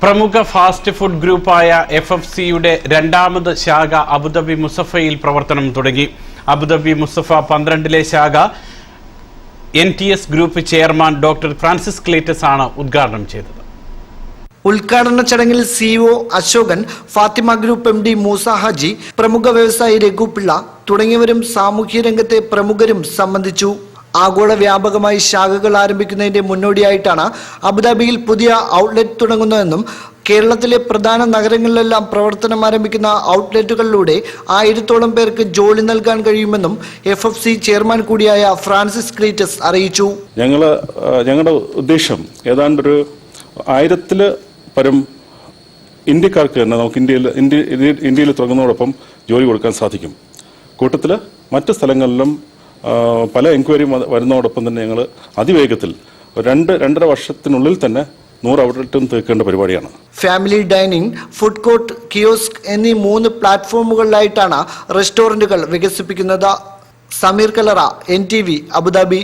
പ്രമുഖ fast food ഗ്രൂപ്പായ F F സിയുടെ രണ്ടാമത് ശാഖ അബുദാബി മുസഫയിൽ പ്രവർത്തനം തുടങ്ങി. അബുദാബി മുസഫ പന്ത്രണ്ടിലെ ശാഖ N T S group chairman doctor Francis Cletus ആണ് ഉദ്ഘാടനം ചെയ്തത്. ഉദ്ഘാടന ചടങ്ങിൽ CEO Ashokan Fathima group M D Moosa Haji പ്രമുഖ വ്യവസായി രഘുപിള്ള തുടങ്ങിയവരും സാമൂഹ്യ രംഗത്തെ പ്രമുഖരും സംബന്ധിച്ചു. ആഗോള വ്യാപകമായി ശാഖകൾ ആരംഭിക്കുന്നതിന്റെ മുന്നോടിയായിട്ടാണ് അബുദാബിയിൽ പുതിയ ഔട്ട്ലെറ്റ് തുടങ്ങുന്നതെന്നും കേരളത്തിലെ പ്രധാന നഗരങ്ങളിലെല്ലാം പ്രവർത്തനം ആരംഭിക്കുന്ന ഔട്ട്ലെറ്റുകളിലൂടെ ആയിരത്തോളം പേർക്ക് ജോലി നൽകാൻ കഴിയുമെന്നും എഫ് എഫ് സി ചെയർമാൻ കൂടിയായ ഫ്രാൻസിസ് ക്ലീറ്റസ് അറിയിച്ചു. ഞങ്ങൾ ഞങ്ങളുടെ ഉദ്ദേശം ഏതാണ്ട് ഒരു ആയിരത്തിൽ പരം ഇന്ത്യക്കാർക്ക് തന്നെ നമുക്ക് ഇന്ത്യയിൽ ഇന്ത്യ ഇന്ത്യ- ഇന്ത്യയിൽ തുടങ്ങുന്നതോടൊപ്പം ജോലി കൊടുക്കാൻ സാധിക്കും. കൂട്ടത്തിൽ മറ്റു സ്ഥലങ്ങളിലും പല എൻക്വയറിയും വരുന്നതോടൊപ്പം തന്നെ ഞങ്ങൾ അതിവേഗത്തിൽ രണ്ട് രണ്ടര വർഷത്തിനുള്ളിൽ തന്നെ നൂറ് ഔട്ട്ലെറ്റും തീർക്കേണ്ട പരിപാടിയാണ്. Family dining food court kiosk എന്നീ മൂന്ന് പ്ലാറ്റ്ഫോമുകളിലായിട്ടാണ് റെസ്റ്റോറന്റുകൾ വികസിപ്പിക്കുന്നത്. Sameer Kalara N T V Abu Dhabi.